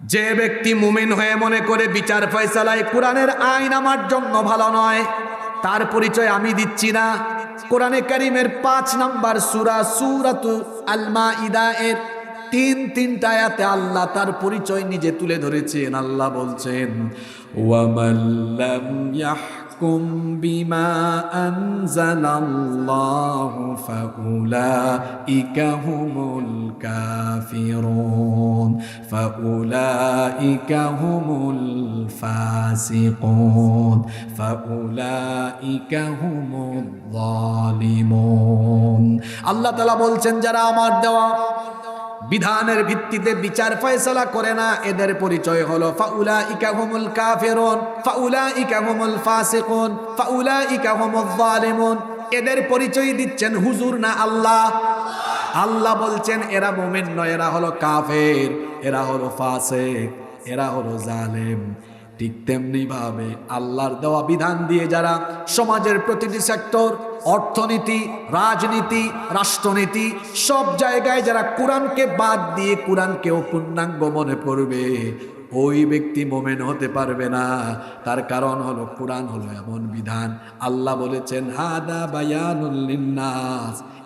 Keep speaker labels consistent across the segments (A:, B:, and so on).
A: যে ব্যক্তি মুমিন হয়ে মনে করে বিচার ফয়সালায় কোরআনের আইন আমার জন্য ভালো নয়, তার পরিচয় আমি দিচ্ছি না। কোরআনে করিমের পাঁচ নাম্বার সুরা সুরাতু আলমা ইদা এর তিন তিনটা আয়াতে আল্লাহ তার পরিচয় নিজে তুলে ধরেছেন, আল্লাহ বলছেন ওয়ামাল্লাম ইয়াহকুম বিমা আনজালাল্লাহু ফাউলাইকা হুমুল কাফিরুন ফাউলাইকা হুমুল ফাসিকুন ফাউলাইকা হুমুল যালিমুন আল্লাহ তাআলা বলছেন, যারা আমার দেওয়া বিধানের ভিত্তিতে বিচার ফয়সলা করে না, এদের পরিচয় হলো ফাউলা ইকাহুমুল কাফেরন ফাউলা ইকাহুমুল ফাসিকুন ফাউলা ইকা জালিমুন। এদের পরিচয় দিচ্ছেন হুজুর না আল্লাহ? আল্লাহ বলছেন, এরা মোমেন্ন নয়, এরা হলো কাফের, এরা হলো ফাসেক, এরা হলো জালেম। ঠিক তেমনি ভাবে আল্লাহর দেওয়া বিধান দিয়ে যারা সমাজের প্রতিটি সেক্টর অর্থনীতি, রাজনীতি, রাষ্ট্রনীতি, সব জায়গায় যারা কোরআনকে বাদ দিয়ে কোরআনকেও পূর্ণাঙ্গ মনে করবে, ওই ব্যক্তি মোমেন হতে পারবে না। তার কারণ হলো কোরআন হলো এমন বিধান। আল্লাহ বলেছেন, হাদা বায়ানুল্লিন্নাস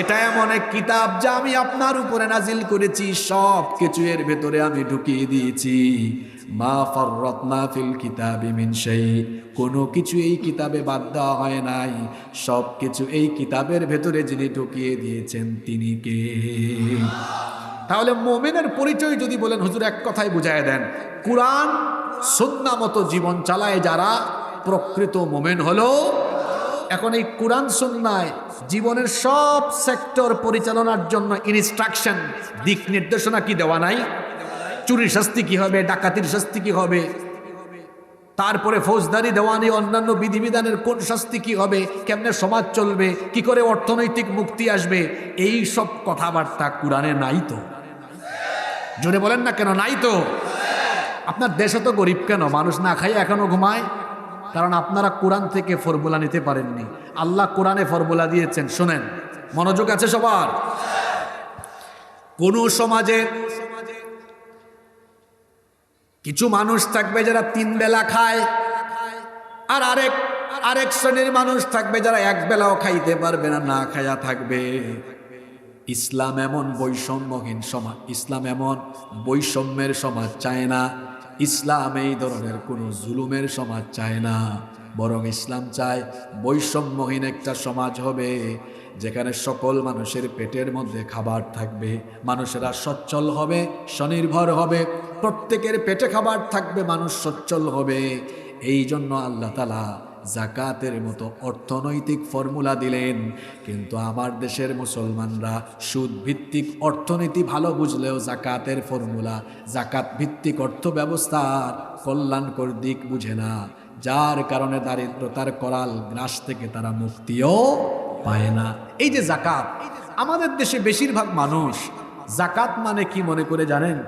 A: এটা এমন এক কিতাব যা আমি আপনার উপরে নাজিল করেছি, সব কিছু এর ভেতরে আমি ঢুকিয়ে দিয়েছি। মা ফররত্না ফিল কিতাবি শাই, কোনো কিছু এই কিতাবে বাদ দেওয়া হয় নাই। সব কিছু এই কিতাবের ভেতরে যিনি ঢুকিয়ে দিয়েছেন, তিনি কে? তাহলে মোমেনের পরিচয় যদি বলেন, হুজুর এক কথাই বুঝাই দেন। কোরআন, সন্না মতো জীবন চালায় যারা প্রকৃত মোমেন হলো এখন এই কোরআন সন্ন্যায় জীবনের সব সেক্টর পরিচালনার জন্য ইনস্ট্রাকশন দিক নির্দেশনা কি দেওয়া নাই? চুরির শাস্তি কি হবে? ডাকাতির শাস্তি কি হবে? তারপরে ফৌজদারি দেওয়ানি অন্যান্য বিধিবিধানের কোন শাস্তি কি হবে? কেমনে সমাজ চলবে? কি করে অর্থনৈতিক মুক্তি আসবে? এই সব কথাবার্তা কোরআনে নাই তো। জোরে বলেন না কেন নাই তো? আপনার দেশে তো গরিব কেন? মানুষ না খাই এখনও ঘুমায়? কারণ আপনারা কোরআন থেকে ফর্মুলা নিতে পারেননি। আল্লাহ কোরআনে ফর্মুলা দিয়েছেন, শোনেন। মনোযোগ আছে সবার? কোন সমাজে কিছু মানুষ থাকবে যারা তিন বেলা খায়, আর আরেক আরেক শ্রেণির মানুষ থাকবে যারা এক বেলাও খাইতে পারবে না না খায়া থাকবে। ইসলাম এমন বৈষম্যহীন সমাজ, ইসলাম এমন বৈষম্যের সমাজ চায় না। ইসলাম এই ধরনের কোনো জুলুমের সমাজ চায় না। বরং ইসলাম চায় বৈষম্যহীন একটা সমাজ হবে, যেখানে সকল মানুষের পেটের মধ্যে খাবার থাকবে, মানুষেরা সচ্ছল হবে, স্বনির্ভর হবে, প্রত্যেকের পেটে খাবার থাকবে, মানুষ সচ্ছল হবে। এই জন্য আল্লাহ তালা জাকাতের মতো অর্থনৈতিক ফর্মুলা দিলেন। কিন্তু আমার দেশের মুসলমানরা সুদ ভিত্তিক অর্থনীতি ভালো বুঝলেও জাকাতের ফর্মুলা জাকাত ভিত্তিক অর্থ ব্যবস্থার কল্যাণকর দিক বুঝে না। যার কারণে দারিদ্রতার করাল গ্রাস থেকে তারা মুক্তিও পায় না। এই যে জাকাত, আমাদের দেশে বেশিরভাগ মানুষ জাকাত মানে কি মনে করে জানেন?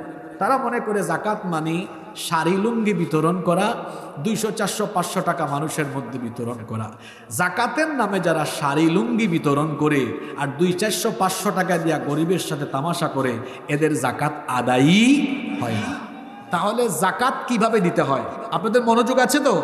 A: তারা মনে করে জাকাত মানে শাড়ি লুঙ্গি বিতরণ করা, দুইশো, চারশো, পাঁচশো টাকা মানুষের মধ্যে বিতরণ করা। জাকাতের নামে যারা শাড়ি লুঙ্গি বিতরণ করে আর দুই, চারশো, পাঁচশো টাকা দিয়া গরিবের সাথে তামাশা করে, এদের জাকাত আদায়ই হয় না। তাহলে জাকাত কীভাবে দিতে হয়? আপনাদের মনোযোগ আছে তো?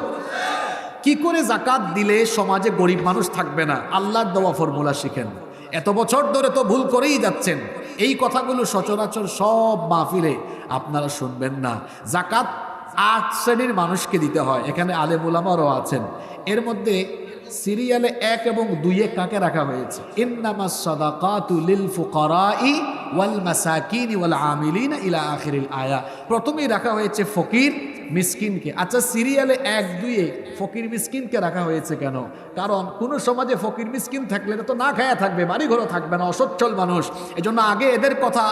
A: কি করে জাকাত দিলে সমাজে গরিব মানুষ থাকবে না? আল্লাহর দেওয়া ফর্মুলা শিখেন। এত বছর ধরে তো ভুল করেই যাচ্ছেন। এই কথাগুলো সচরাচর সব মাহফিলে আপনারা শুনবেন না। জাকাত আট শ্রেণির মানুষকে দিতে হয়, এখানে আলে মোলামারও আছেন। এর মধ্যে সিরিয়ালে এক এবং দুইয়ে কাকে রাখা হয়েছে? ইন্নামা সাদাকাতু লিল ফুকারাই ওয়াল মাসাকিন ইলা আখিরিল প্রথমেই রাখা হয়েছে ফকির মিসকিনকে। আচ্ছা সিরিয়ালে এক, দুইয়ে ফকির মিসকিনকে রাখা হয়েছে কেন? কারণ কোন সমাজে ফকির মিসকিন থাকলে তো না খায়া থাকবে বাড়ি ঘরও থাকবে না, অসচ্ছল মানুষ। এজন্য আগে এদের কথা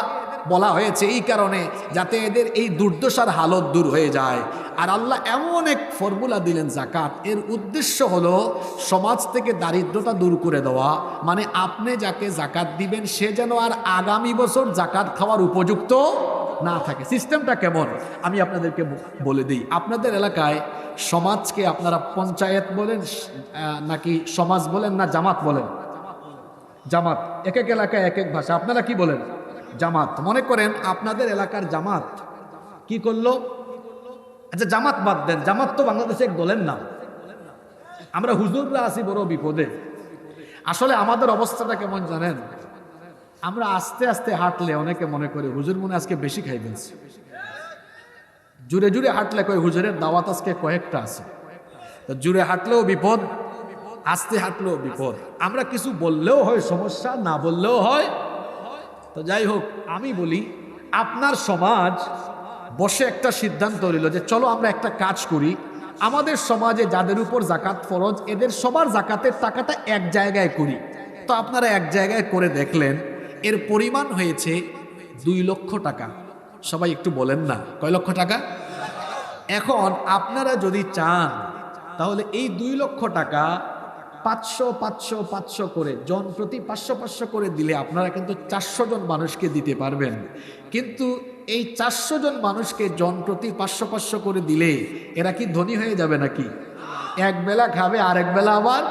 A: বলা হয়েছে এই কারণে যাতে এদের এই দুর্দশার হালত দূর হয়ে যায়। আর আল্লাহ এমন এক ফর্মুলা দিলেন জাকাত এর উদ্দেশ্য হলো সমাজ থেকে দারিদ্রতা দূর করে দেওয়া। মানে আপনি যাকে জাকাত দিবেন, সে যেন আর আগামী বছর জাকাত খাওয়ার উপযুক্ত না থাকে। সিস্টেমটা কেমন? আমি আপনাদেরকে বলে দিই। আপনাদের এলাকায় সমাজকে আপনারা পঞ্চায়েত বলেন নাকি সমাজ বলেন না জামাত বলেন? জামাত। এক এক এলাকায় এক এক ভাষা। আপনারা কি বলেন? জামাত। মনে করেন আপনাদের এলাকার জামাত কি করল? আচ্ছা জামাত বাদ দেন। জামাত তো বাংলাদেশে দলের নাম। আমরা হুজুররা আছি বড় বিপদে। আসলে আমাদের অবস্থাটা কেমন জানেন? আমরা আস্তে আস্তে হাঁটলে অনেকে মনে করে, হুজুর মনে আজকে বেশি খাই ফেলছে। জুড়ে জুড়ে হাঁটলে কয়, হুজুরের দাওয়াত আজকে কয়েকটা আছে। জুড়ে হাঁটলেও বিপদ, আস্তে হাঁটলেও বিপদ। আমরা কিছু বললেও হয়, সমস্যা না বললেও হয়। তো যাই হোক, আমি বলি, আপনার সমাজ বসে একটা সিদ্ধান্ত নিল যে, চলো আমরা একটা কাজ করি। আমাদের সমাজে যাদের উপর জাকাত ফরজ, এদের সবার জাকাতের টাকাটা এক জায়গায় করি। তো আপনারা এক জায়গায় করে দেখলেন এর পরিমাণ হয়েছে দুই লক্ষ টাকা। সবাই একটু বলেন না, কয় লক্ষ টাকা? এখন আপনারা যদি চান, তাহলে এই দুই লক্ষ টাকা পাঁচশো পাঁচশো পাঁচশো করে, জন প্রতি পাঁচশো পাঁচশো করে দিলে আপনারা কিন্তু চারশো জন মানুষকে দিতে পারবেন। কিন্তু এই চারশো জন মানুষকে জন প্রতি পাঁচশো পাঁচশো করে দিলে এরা কি ধনী হয়ে যাবে নাকি? এক বেলা খাবে আর এক বেলা আবার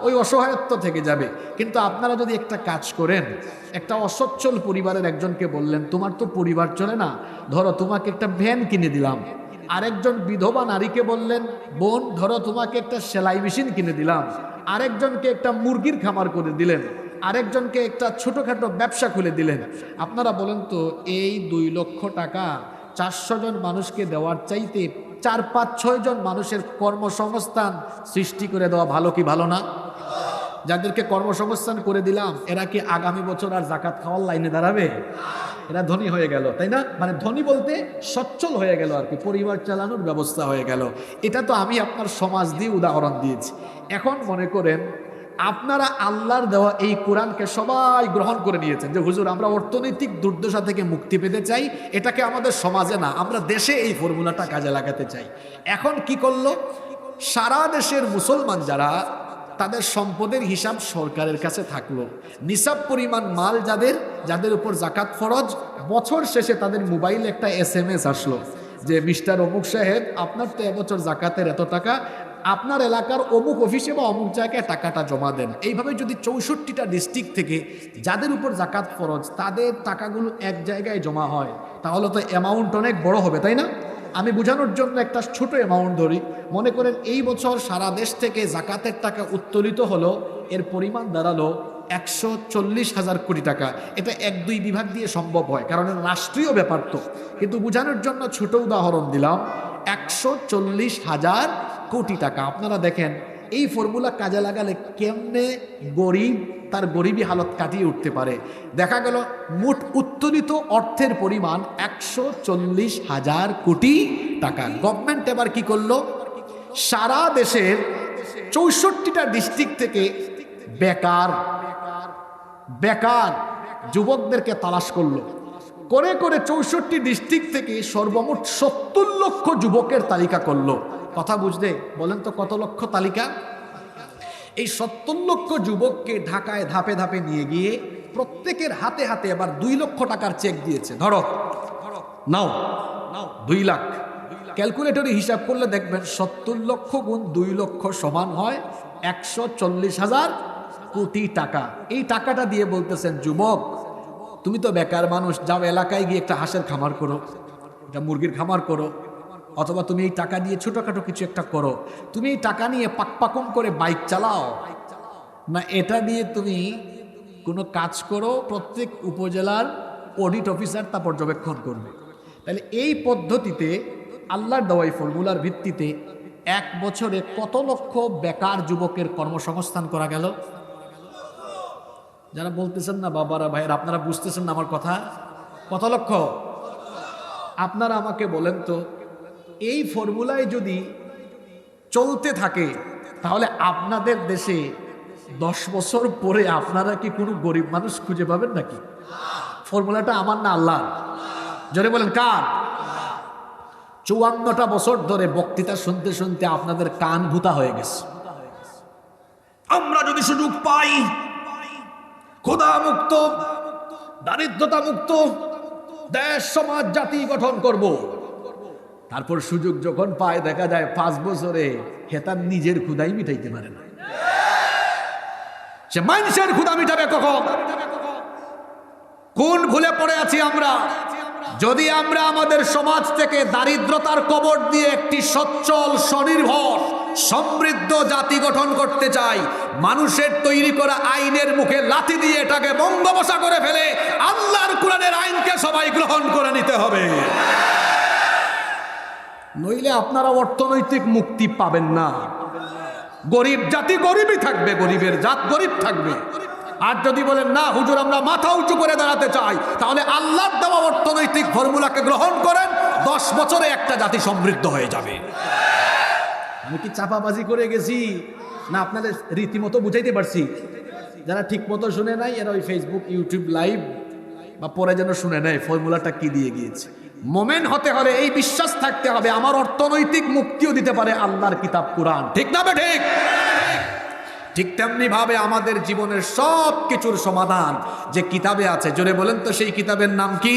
A: ওই অসহায়ত্ব থেকে যাবে। কিন্তু আপনারা যদি একটা কাজ করেন, একটা অসচ্ছল পরিবারের একজনকে বললেন, তোমার তো পরিবার চলে না, ধরো তোমাকে একটা ভ্যান কিনে দিলাম। আরেকজন বিধবা নারীকে বললেন, বোন, ধরো তোমাকে একটা সেলাই মেশিন কিনে দিলাম। আরেকজনকে একটা মুরগির খামার করে দিলেন। আরেকজনকে একটা ছোটোখাটো ব্যবসা খুলে দিলেন। আপনারা বলেন তো, এই দুই লক্ষ টাকা চারশো জন মানুষকে দেওয়ার চাইতে চার, পাঁচ, ছয় জন মানুষের কর্মসংস্থান সৃষ্টি করে দেওয়া ভালো কি ভালো না? যাদেরকে কর্মসংস্থান করে দিলাম, এরা কি আগামী বছর আর জাকাত খাওয়ার লাইনে দাঁড়াবে? এরা ধনী হয়ে গেল, তাই না? মানে ধনী বলতে সচ্ছল হয়ে গেল আর কি, পরিবার চালানোর ব্যবস্থা হয়ে গেল। এটা তো আমি আপনার সমাজ দিয়ে উদাহরণ দিয়েছি। এখন মনে করেন আপনারা আল্লাহর দেওয়া এই কোরআনকে সবাই গ্রহণ করে নিয়েছেন যে, হুজুর, আমরা অর্থনৈতিক দুর্দশা থেকে মুক্তি পেতে চাই। এটাকে আমাদের সমাজে না, আমরা দেশে এই ফর্মুলাটা কাজে লাগাতে চাই। এখন কি করল? সারা দেশের মুসলমান যারা, তাদের সম্পদের হিসাব সরকারের কাছে থাকল। নিসাব পরিমাণ মাল যাদের যাদের উপর জাকাত ফরজ, বছর শেষে তাদের মোবাইলে একটা এস এম এস আসলো যে, মিস্টার অমুক সাহেব, আপনার তো এবছর জাকাতের এত টাকা আপনার এলাকার অমুক অফিসে বা অমুক জায়গায় টাকাটা জমা দেন। এইভাবে যদি চৌষট্টিটা ডিস্ট্রিক্ট থেকে যাদের উপর জাকাত ফরজ, তাদের টাকাগুলো এক জায়গায় জমা হয়, তাহলে তো অ্যামাউন্ট অনেক বড় হবে, তাই না? আমি বোঝানোর জন্য একটা ছোট অ্যামাউন্ট ধরি। মনে করেন এই বছর সারা দেশ থেকে জাকাতের টাকা উত্তোলিত হলো, এর পরিমাণ দাঁড়াল একশো চল্লিশ হাজার কোটি টাকা। এটা এক দুই বিভাগ দিয়ে সম্ভব হয়, কারণ রাষ্ট্রীয় ব্যাপার তো। কিন্তু বোঝানোর জন্য ছোট উদাহরণ দিলাম, একশো চল্লিশ হাজার কোটি টাকা। আপনারা দেখেন, এই ফর্মুলা কাজে লাগালে কেমনে গরিব, তার গরিবী হালত কাটিয়ে উঠতে পারে? দেখা গেল, মোট উত্তোলিত অর্থের পরিমাণ একশো চল্লিশ হাজার কোটি টাকা। গভর্নমেন্ট এবার কি করল? সারা দেশের চৌষট্টিটা ডিস্ট্রিক্ট থেকে বেকার বেকার যুবকদেরকে তালাশ করল। করে করে চৌষট্টি ডিস্ট্রিক্ট থেকে সর্বমোট সত্তর লক্ষ যুবকের তালিকা করল। কথা বুঝতে বলেন তো কত লক্ষ তালিকা? এই সত্তর লক্ষ যুবককে ঢাকায় ধাপে ধাপে নিয়ে গিয়ে প্রত্যেকের হাতে হাতে এবার দুই লক্ষ টাকার চেক দিয়েছে। ধরো, নাও নাও দুই লাখ। ক্যালকুলেটরে হিসাব করলে দেখবেন সত্তর লক্ষ গুণ দুই লক্ষ সমান হয় একশো চল্লিশ হাজার কোটি টাকা। এই টাকাটা দিয়ে বলতেছেন যুবক তুমি তো বেকার মানুষ, যাও এলাকায় গিয়ে একটা হাঁসের খামার করো, একটা মুরগির খামার করো, অথবা তুমি এই টাকা দিয়ে ছোটোখাটো কিছু একটা করো। তুমি এই টাকা নিয়ে পাকপাকম করে বাইক চালাও। না, এটা দিয়ে তুমি কোনো কাজ করো, প্রত্যেক উপজেলার অডিট অফিসার তা পর্যবেক্ষণ করবে। তাহলে এই পদ্ধতিতে আল্লাহর দেওয়াই ফর্মুলার ভিত্তিতে এক বছরে কত লক্ষ বেকার যুবকের কর্মসংস্থান করা গেল? যারা বলতেছেন না, বাবারা, ভাইয়ের, আপনারা বুঝতেছেন না আমার কথা? কত লক্ষ আপনারা আমাকে বলেন তো, এই ফর্মুলায় যদি চলতে থাকে, তাহলে আপনাদের দেশে দশ বছর পরে আপনারা কি কোনো গরিব মানুষ খুঁজে পাবেন নাকি? ফর্মুলাটা আমার না আল্লাহ জোরে বলেন, কার? চুয়ান্নটা বছর ধরে বক্তৃতা শুনতে শুনতে আপনাদের কান ভূতা হয়ে গেছে। আমরা যদি সুযোগ পাই ক্ষুধা মুক্ত দারিদ্রতা মুক্ত দেশ, সমাজ, জাতি গঠন করব। তারপর সুযোগ যখন পায়, দেখা যায় পাঁচ বছরে হেতার নিজের ক্ষুদাই মিটাইতে পারে না। সে মানুষের ক্ষুদা মিটাবে কখন? কোন ভুলে পড়ে আছি আমরা? যদি আমরা আমাদের সমাজ থেকে দারিদ্রতার কবর দিয়ে একটি সচ্ছল স্বনির্ভর সমৃদ্ধ জাতি গঠন করতে চাই। মানুষের তৈরি করা আইনের মুখে লাথি দিয়ে এটাকে বঙ্গবসা করে ফেলে আল্লাহর কোরআনের আইনকে সবাই গ্রহণ করে নিতে হবে। নইলে আপনারা অর্থনৈতিক মুক্তি পাবেন না। গরিব জাতি গরিবই থাকবে, গরিবের জাত গরিব থাকবে। আর যদি বলেন, না, হুজুর, আমরা মাথা উঁচু করে দাঁড়াতে চাই, তাহলে আল্লাহর দেওয়া অর্থনৈতিক ফর্মুলাকে গ্রহণ করেন, দশ বছরে একটা জাতি সমৃদ্ধ হয়ে যাবে। আমি কি চাপাবাজি করে গেছি? না, আপনাদের রীতিমতো বুঝাইতে পারছি। যারা ঠিক মতো শুনে নাই, এরা ওই ফেসবুক ইউটিউব লাইভ বা পরে যেন শুনে নেয়, ফর্মুলাটা কি দিয়ে গিয়েছে। মোমেন হতে হলে এই বিশ্বাস থাকতে হবে, আমার অর্থনৈতিক মুক্তিও দিতে পারে আল্লাহর কিতাব, কোরআন। ঠিক না ঠিক ঠিক তেমনি ভাবে আমাদের জীবনের সব কিছুর সমাধান যে কিতাবে আছে। জোরে বলেন তো সেই কিতাবের নাম কি?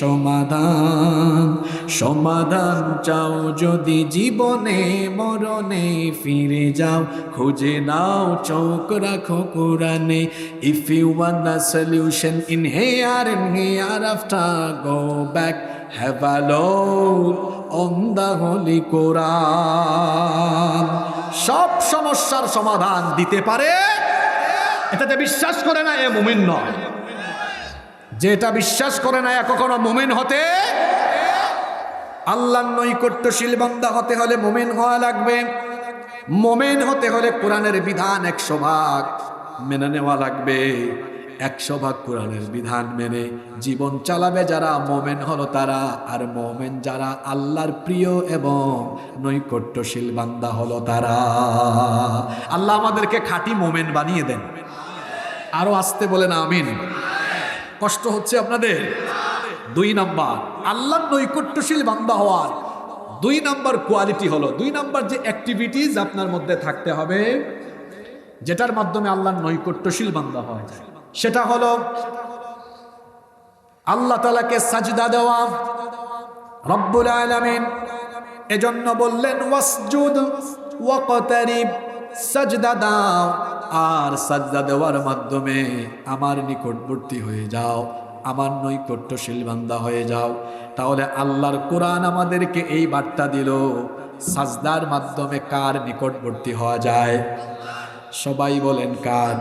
A: সমাধান। সমাধান চাও যদি জীবনে, মরণে ফিরে যাও, খুঁজে নাও, চোখ রাখো কোরআনে। If you want the solution in here and hereafter go back have a on the holy Quran সব সমস্যার সমাধান দিতে পারে। এটাতে বিশ্বাস করে না এ মুমিন নয়। যেটা বিশ্বাস করে না কখনো মোমেন হতে? আল্লাহ নৈকট্যশীল বান্দা হতে হলে মুমিন হওয়া লাগবে। মোমেন হতে হলে কোরআনের বিধান একশো ভাগ মেনে নেওয়া লাগবে। একশো ভাগ কোরআনের বিধান মেনে জীবন চালাবে যারা মোমেন হলো তারা, আর মোমেন যারা আল্লাহর প্রিয় এবং নৈকট্যশীল বান্দা হলো তারা। আল্লাহ আমাদেরকে খাঁটি মোমেন বানিয়ে দেন। আরও আসতে বলেন আমিন। কষ্ট হচ্ছে আপনাদের? দুই নাম্বার আল্লাহ নৈকট্যশীল বান্দা হওয়ার দুই নাম্বার কোয়ালিটি হলো। দুই নাম্বার যে অ্যাক্টিভিটিস আপনার মধ্যে থাকতে হবে, যেটার মাধ্যমে আল্লাহর নৈকট্যশীল বান্দা যায়। সেটা হলো, আল্লাহ তালাকে সাজদা দেওয়া। রব্বুল আলামিন এজন্য বললেন, ওয়াসজুদ ওয়াকতারিব সাজদা দাও, আর সাজদা দেওয়ার মাধ্যমে আমার নিকটবর্তী হয়ে যাও, আমার নৈকট্যশীল বান্দা হয়ে যাও। তাহলে আল্লাহর কোরআন আমাদেরকে এই বার্তা দিল, সাজদার মাধ্যমে কার নিকটবর্তী হওয়া যায়? সবাই বলেন কার?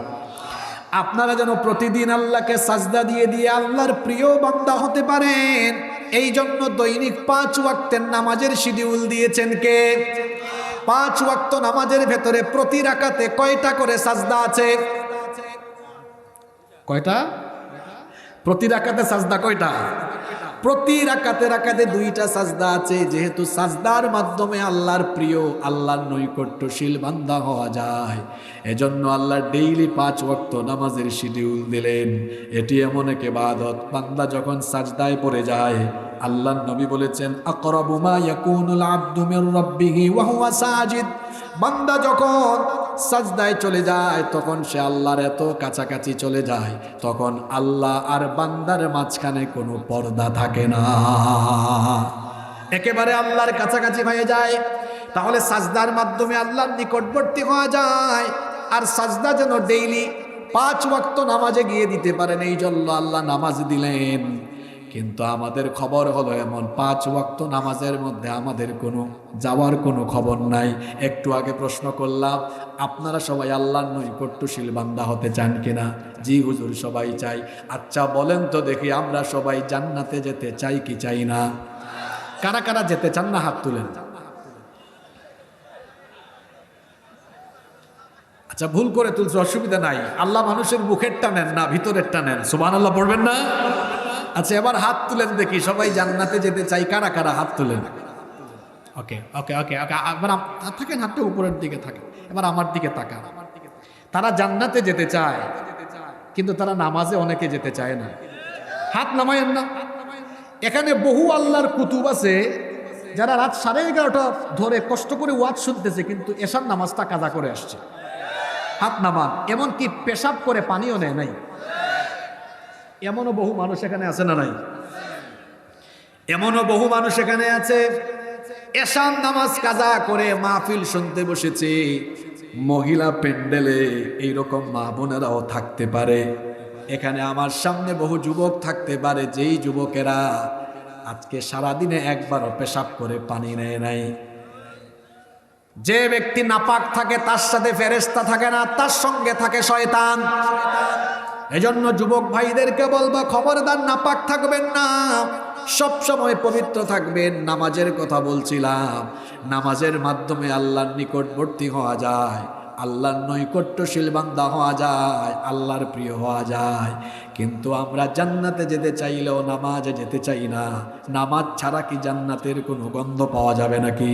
A: আপনারা যেন প্রতিদিন আল্লাহকে সাজদা দিয়ে দিয়ে আল্লাহর প্রিয় বান্দা হতে পারেন। এই জন্য দৈনিক পাঁচ ওয়াক্তের নামাজের শিডিউল দিয়েছেন কে? পাঁচ ওয়াক্ত নামাজের ভেতরে প্রতি রাকাতে কয়টা করে সাজদা আছে? কয়টা? প্রতি রাকাতে সাজদা কয়টা? প্রতি রাকাতে রাকাতে দুইটা সাজদা আছে। যেহেতু সাজদার মাধ্যমে আল্লাহর প্রিয় আল্লাহর নৈকট্যশীল বান্দা হওয়া যায়। এজন্য আল্লাহ ডেইলি পাঁচ ওয়াক্ত নামাজের শিডিউল দিলেন। এটি এমন এক বাদত বান্দা যখন সাজদায় পড়ে যায় আল্লাহ নবী বলেছেন ইয়াকুনুল ওয়া হুয়া সাজিদ। বান্দা যখন সাজদায় চলে যায়, তখন সে আল্লাহর এত কাছাকাছি চলে যায়, তখন আল্লাহ আর বান্দার মাঝখানে কোনো পর্দা থাকে না। একেবারে আল্লাহর কাছাকাছি হয়ে যায়, তাহলে সাজদার মাধ্যমে আল্লাহর নিকটবর্তী হওয়া যায়, আর সাজদা যেন ডেইলি পাঁচ ওয়াক্ত নামাজে গিয়ে দিতে পারেন এই জন্য আল্লাহ নামাজ দিলেন। কিন্তু আমাদের খবর হলো এমন, পাঁচ ওয়াক্ত নামাজের মধ্যে আমাদের কোনো যাওয়ার কোনো খবর নাই। একটু আগে প্রশ্ন করলাম, আপনারা সবাই আল্লাহর নৈকট্যশীল বান্দা হতে চান কিনা? জি হুজুর, সবাই চাই। আচ্ছা বলেন তো দেখি আমরা সবাই জান্নাতে যেতে চাই কি চাই না? কারা কারা যেতে চান না হাত তুলেন? আচ্ছা ভুল করে তুলছে, অসুবিধা নাই। আল্লাহ মানুষের মুখেরটা নেন না, ভিতরেরটা নেন। সুবান আল্লাহ পড়বেন না? আচ্ছা এবার হাত তুলেন দেখি, সবাই জান্নাতে যেতে চাই কারা কারা হাত তুলেন? ওকে ওকে ওকে ওকে, এবার থাকেন, হাতটা উপরের দিকে থাকে এবার আমার দিকে তাকা তারা জান্নাতে যেতে চায়, কিন্তু তারা নামাজে অনেকে যেতে চায় না। হাত নামায়েন না। এখানে বহু আল্লাহর কুতুব আছে, যারা রাত সাড়ে এগারোটা ধরে কষ্ট করে ওয়াজ শুনতেছে, কিন্তু এসার নামাজটা কাজা করে আসছে। হাত নামান, এমনকি পেশাব করে পানিও নেয় নাই। এমনও বহু মানুষ এখানে আছে না নাই? এমনও বহু মানুষ এখানে আছে। এশান নামাজ কাজা করে মাহফিল শুনতে বসেছে। মহিলা প্যান্ডেলে এইরকম মা বোনেরাও থাকতে পারে। এখানে আমার সামনে বহু যুবক থাকতে পারে, যেই যুবকেরা আজকে সারাদিনে একবারও পেশাব করে পানি নেয় নাই। যে ব্যক্তি নাপাক থাকে, তার সাথে ফেরেস্তা থাকে না, তার সঙ্গে থাকে শয়তান। এজন্য যুবক ভাইদেরকে বলব, খবরদার, নাপাক থাকবেন না। সব সময় পবিত্র থাকবেন, নামাজের কথা বলছিলাম। নামাজের মাধ্যমে আল্লাহর নিকটবর্তী হওয়া যায়, আল্লাহর নৈকট্যশীল বান্দা হওয়া যায়, আল্লাহর প্রিয় হওয়া যায়। কিন্তু আমরা জান্নাতে যেতে চাইলেও নামাজে যেতে চাই না। নামাজ ছাড়া কি জান্নাতের কোনো গন্ধ পাওয়া যাবে নাকি?